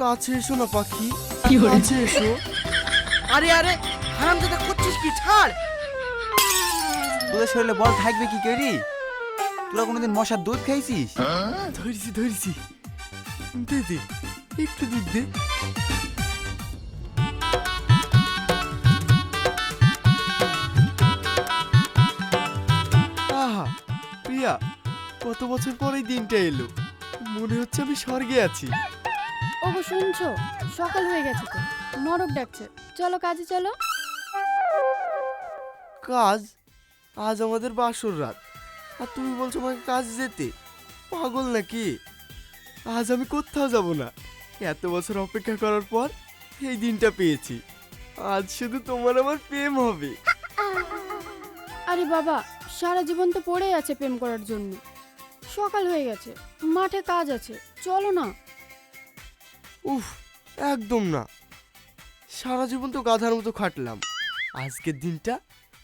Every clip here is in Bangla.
কাছে এসো না পাখি? কাছে এসো। আরে আরে হারাম দাদা করছিস কি? ছাড়। তোদের শরীরে বল থাকবে কি করি? তোরা কোনোদিন মশার দুধ খাইছিস? ধরেছি ধরেছি। দে দে একটু দুধ দে। আহা প্রিয়া কত বছর পরে দিনটা এলো। মনে হচ্ছে আমি স্বর্গে আছি। ওগো শুনছো? সকাল হয়ে গেছে তো। নরক ডাকছে। চলো কাজে চলো। কাজ? আজ আমাদের বাসর রাত। আর তুমি বলছো আমাকে কাজ যেতে? পাগল নাকি? আজ আমি কোথাও যাব না। এত বছর অপেক্ষা করার পর এই দিনটা পেয়েছি। আজ শুধু তোমার আমার প্রেম হবে। আরে বাবা সারা জীবন তো পড়েই আছে প্রেম করার জন্য। সকাল হয়ে গেছে। মাঠে কাজ আছে। চলো না। উফ একদম না। সারা জীবন তো গাধার মতো খাটলাম। আজকের দিনটা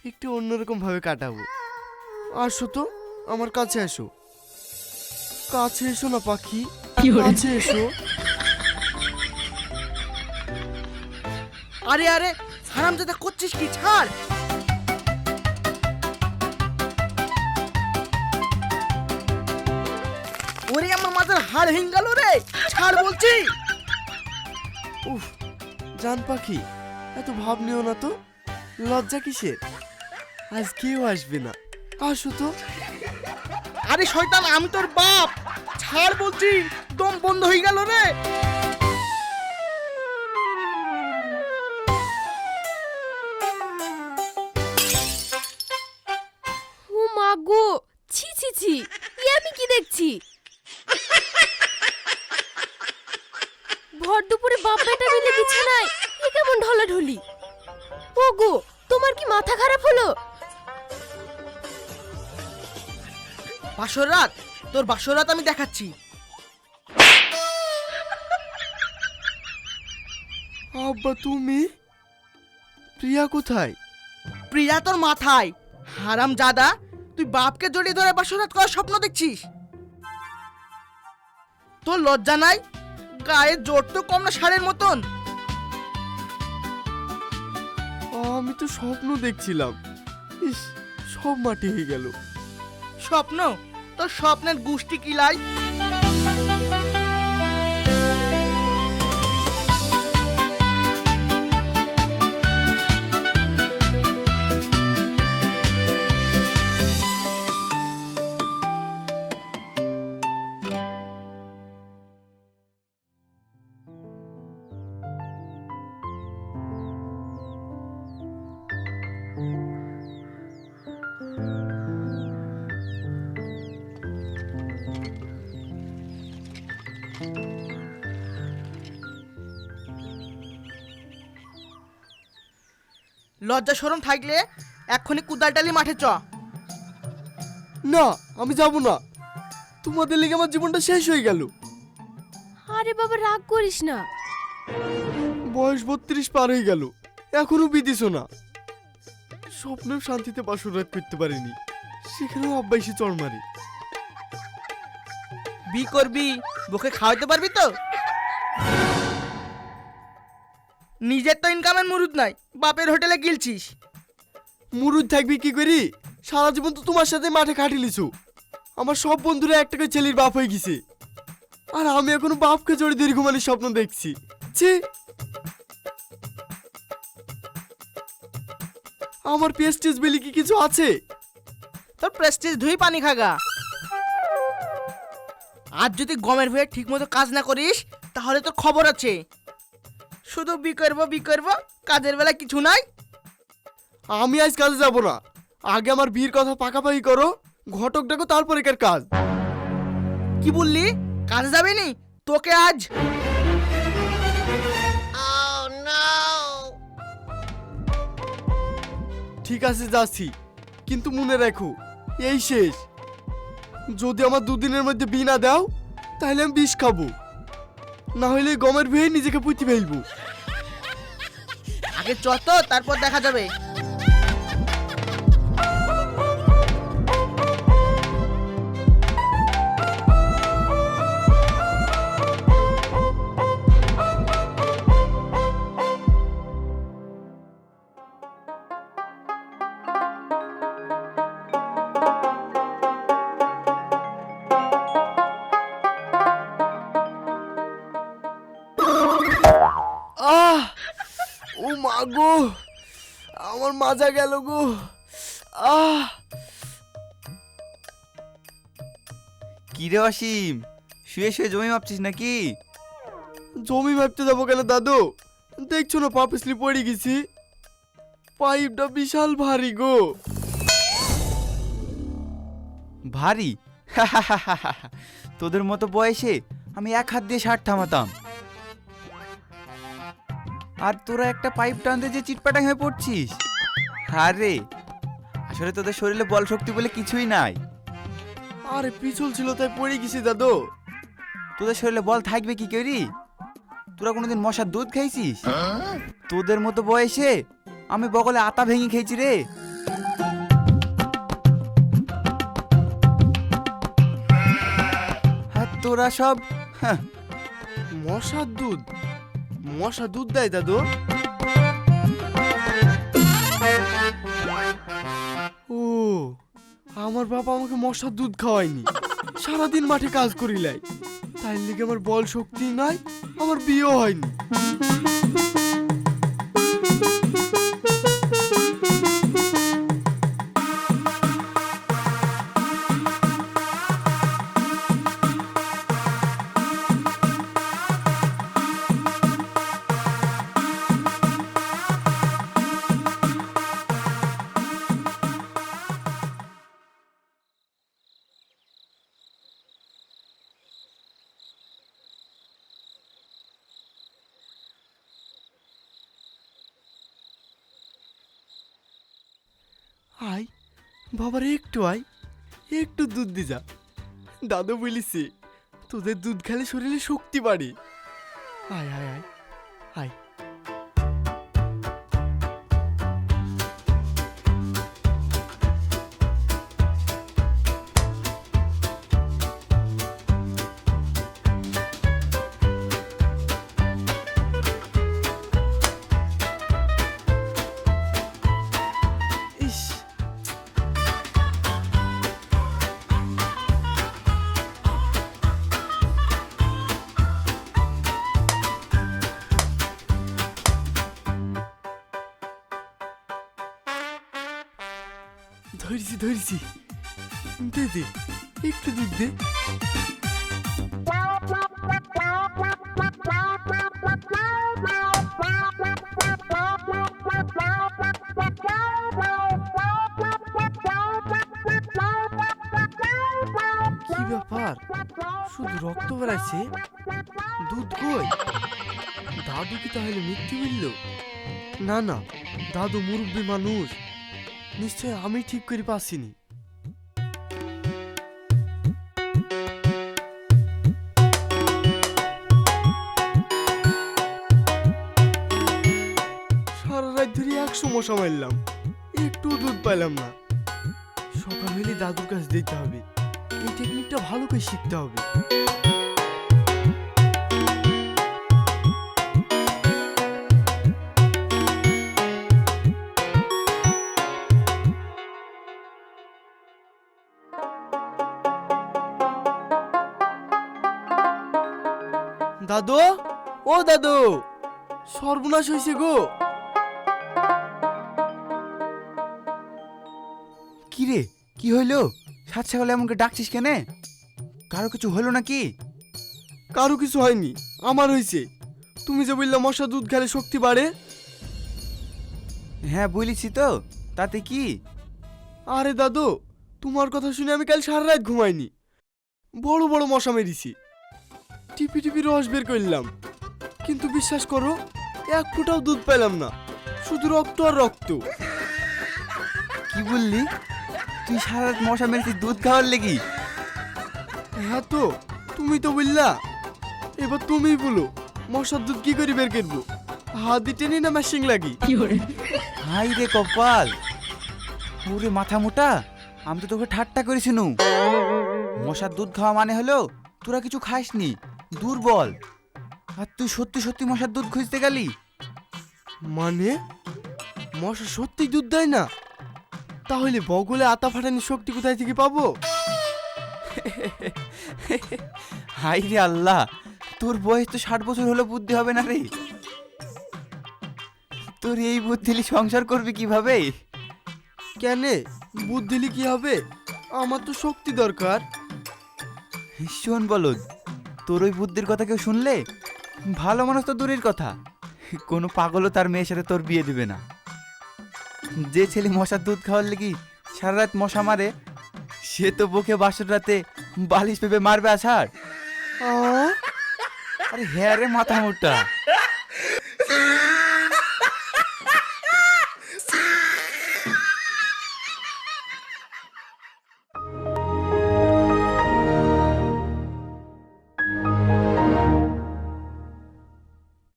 একটু অন্যরকম ভাবে কাটাবো। আসো তো আমার কাছে এসো। কাছে এসো না পাখি? কাছে এসো। আরে আরে হারাম দাদা করছিস কি? ছাড়! ওরে আমার মাথার হাড় হিঙ্গালো রে। ছাড় বলছি। উফ জান পাখি এত ভাব নিও না তো। লজ্জা কিসের? আজ কেউ আসবে না। আসো তো। আরে শয়তান আমি তোর বাপ। ছাড় বলছি দম বন্ধ হয়ে গেল রে। ও মা গো ছি ছি ছি আমি কি দেখছি? কেমন ঢলাঢলি ও তোমার কি মাথা খারাপ হলো? বাসর রাত তোর বাসর রাত আমি দেখাচ্ছি। আব্বা তুমি? প্রিয়া কোথায়? প্রিয়া তোর মাথায়। হারাম জাদা তুই বাপকে জড়িয়ে ধরে বাসরাত করার স্বপ্ন দেখছিস? তোর লজ্জা নাই? গায়ে জোর তো কম না ষাঁড়ের মতন? আমি তো স্বপ্ন দেখছিলাম। ইস সব মাটি হয়ে গেল। স্বপ্ন? তোর স্বপ্নের গুষ্টি কিলাই লজ্জা সরম থাকলে এক্ষুনি কুদালটালি মাঠে চ। না আমি যাব না। তোমাদের লেগে আমার জীবনটা শেষ হয়ে গেল। আরে বাবা রাগ করিস না। বয়স বত্রিশ পার হয়ে গেল। এখনও বিদিস না। স্বপ্নেও শান্তিতে বাসরাত করতে পারিনি। সেখানেও এসে চড় মারে। বি করবি বকে খাওয়াইতে পারবি তো? নিজের তো ইনকামের মুরুদ নাই বাপের হোটেলে গিলছিস। মুরুদ থাকবি কি করি? সারা জীবন তো তোমার সাথে মাঠে খাটিলিছু আমার সব বন্ধুরা একটা করে ছেলের বাপ হয়ে গেছে। আর আমি এখনও বাপকে জড়ি দীর্ঘ মানে স্বপ্ন দেখছি। ছি। আমার পেস্টিজ বেলি কি কিছু আছে? তোর প্রেস্টিজ ধুই পানি খাগা আর যদি গমের হয়ে ঠিক মতো কাজ না করিস তাহলে তোর খবর আছে। শুধু বি করব বি করব কাজের বেলা কিছু নাই। আমি আজ কাজে যাব না। আগে আমার বিয়ের কথা পাকাপাকি করো ঘটক ডাকো তারপরে কার কাজ। কি বললি? কাজে যাবে নি? তোকে আজ। ঠিক আছে যাচ্ছি। কিন্তু মনে রাখো এই শেষ। যদি আমার দুদিনের মধ্যে বি না দাও তাহলে আমি বিষ খাব। না হলে গমের ভেয়ে নিজেকে পুঁতি ফেলব। আগে চত তারপর দেখা যাবে। গো আমার মাজা গেল গো। আহ! কি রে অসীম? শুয়ে শুয়ে জমি মাপছিস নাকি? জমি ভাবতে যাব কেন দাদু? দেখছ না পাপ পিছলি পড়ে গেছি। পাইপটা বিশাল ভারী গো। ভারী? তোদের মতো বয়সে আমি এক হাত দিয়ে ষাট থামাতাম। আর তোরা একটা পাইপ টানতে যে চিটপাটাং হয়ে পড়ছিস? আরে আসলে তোদের শরীরে বল শক্তি বলে কিছুই নাই। আরে পিছল ছিল তাই পড়ে গেছি দাদু। তোদের শরীরে বল থাকবে কি করি? তোরা কোনোদিন মশার দুধ খাইছিস? তোদের মতো বয়সে আমি বগলে আতা ভেঙে খেয়েছি রে। আর তোরা সব হ্যাঁ, মশার দুধ? মশা দুধ দেয়, দাদু? ও, আমার বাবা আমাকে মশার দুধ খাওয়ায়নি। সারাদিন মাঠে কাজ করিলাই। তাই লিগে আমার বল শক্তি নাই, আমার বিয়েও হয়নি। আয়, বাবার একটু আই একটু দুধ দি যা। দাদু বলিছি, তোদের দুধ খেলে শরীরে শক্তি বাড়ে। আয় আয় আয় আয়। ধরেছি। দে দে, একটু দুধ দে। কি ব্যাপার? শুধু রক্ত বেড়াইছে? দুধ কই? দাদু কি তাহলে মৃত্যু মিলল না না, দাদু মুরব্বী মানুষ। নিশ্চয় আমি ঠিক করে পাচ্ছিনি। সারা রাত ধরে একশো মশা মারলাম। একটু দুধ পাইলাম না। সকাল হলে দাদুর কাছে দিতে হবে। এই টেকনিকটা ভালো করে শিখতে হবে। দাদু? ও দাদু সর্বনাশ হয়েছে গো। কি রে কি হইল? সাত সকালে এমনকে ডাকছিস কেনে? কারও কিছু হলো নাকি? কারও কিছু হয়নি আমার হয়েছে তুমি যে বললে মশা দুধ খেলে শক্তি বাড়ে? হ্যাঁ বলেছি তো তাতে কি? আরে দাদু তোমার কথা শুনে আমি কাল সারা রাত ঘুমাইনি। বড় বড় মশা মেরেছি। টিপি টিপি রস বের করলাম কিন্তু বিশ্বাস করো এক ফোঁটাও দুধ পেলাম না শুধু রক্ত আর রক্ত। কি বললি? তুই সারা রাত মশা মেরেছি দুধ খাওয়ার লেগি? হ্যাঁ তো তুমি তো বললা। এবার তুমি বলো মশার দুধ কি করে বের করব? হাত টেনে না মেশিং লাগি হাই রে কপাল। ওরে মাথা মোটা আমি তো তোকে ঠাট্টা করেছি নু। মশার দুধ খাওয়া মানে হলো তোরা কিছু খাসনি। দুর্বল। আর তুই সত্যি সত্যি মশার দুধ খুঁজতে গেলি? মানে? মশা সত্যি দুধ দেয় না? তাহলে বগলে আতা ফাটানোর শক্তি কোথায় থেকে পাবো? হাই রে আল্লাহ তোর বয়স তো ষাট বছর হলো বুদ্ধি হবে না রে। তোর এই বুদ্ধিলি সংসার করবি কীভাবে? কেনে? বুদ্ধিলি কি হবে? আমার তো শক্তি দরকার। শোন বলদ তোর ওই বুদ্ধির কথা কেউ শুনলে? ভালো মানুষ তো দূরের কথা। কোনো পাগলও তার মেয়ের সাথে তোর বিয়ে দিবে না। যে ছেলে মশার দুধ খাওয়ার লেগি সারা রাত মশা মারে? সে তো বুকে বাসর রাতে বালিশ পেপে মারবে আছাড়। আরে হ্যাঁ রে মাথা মোটা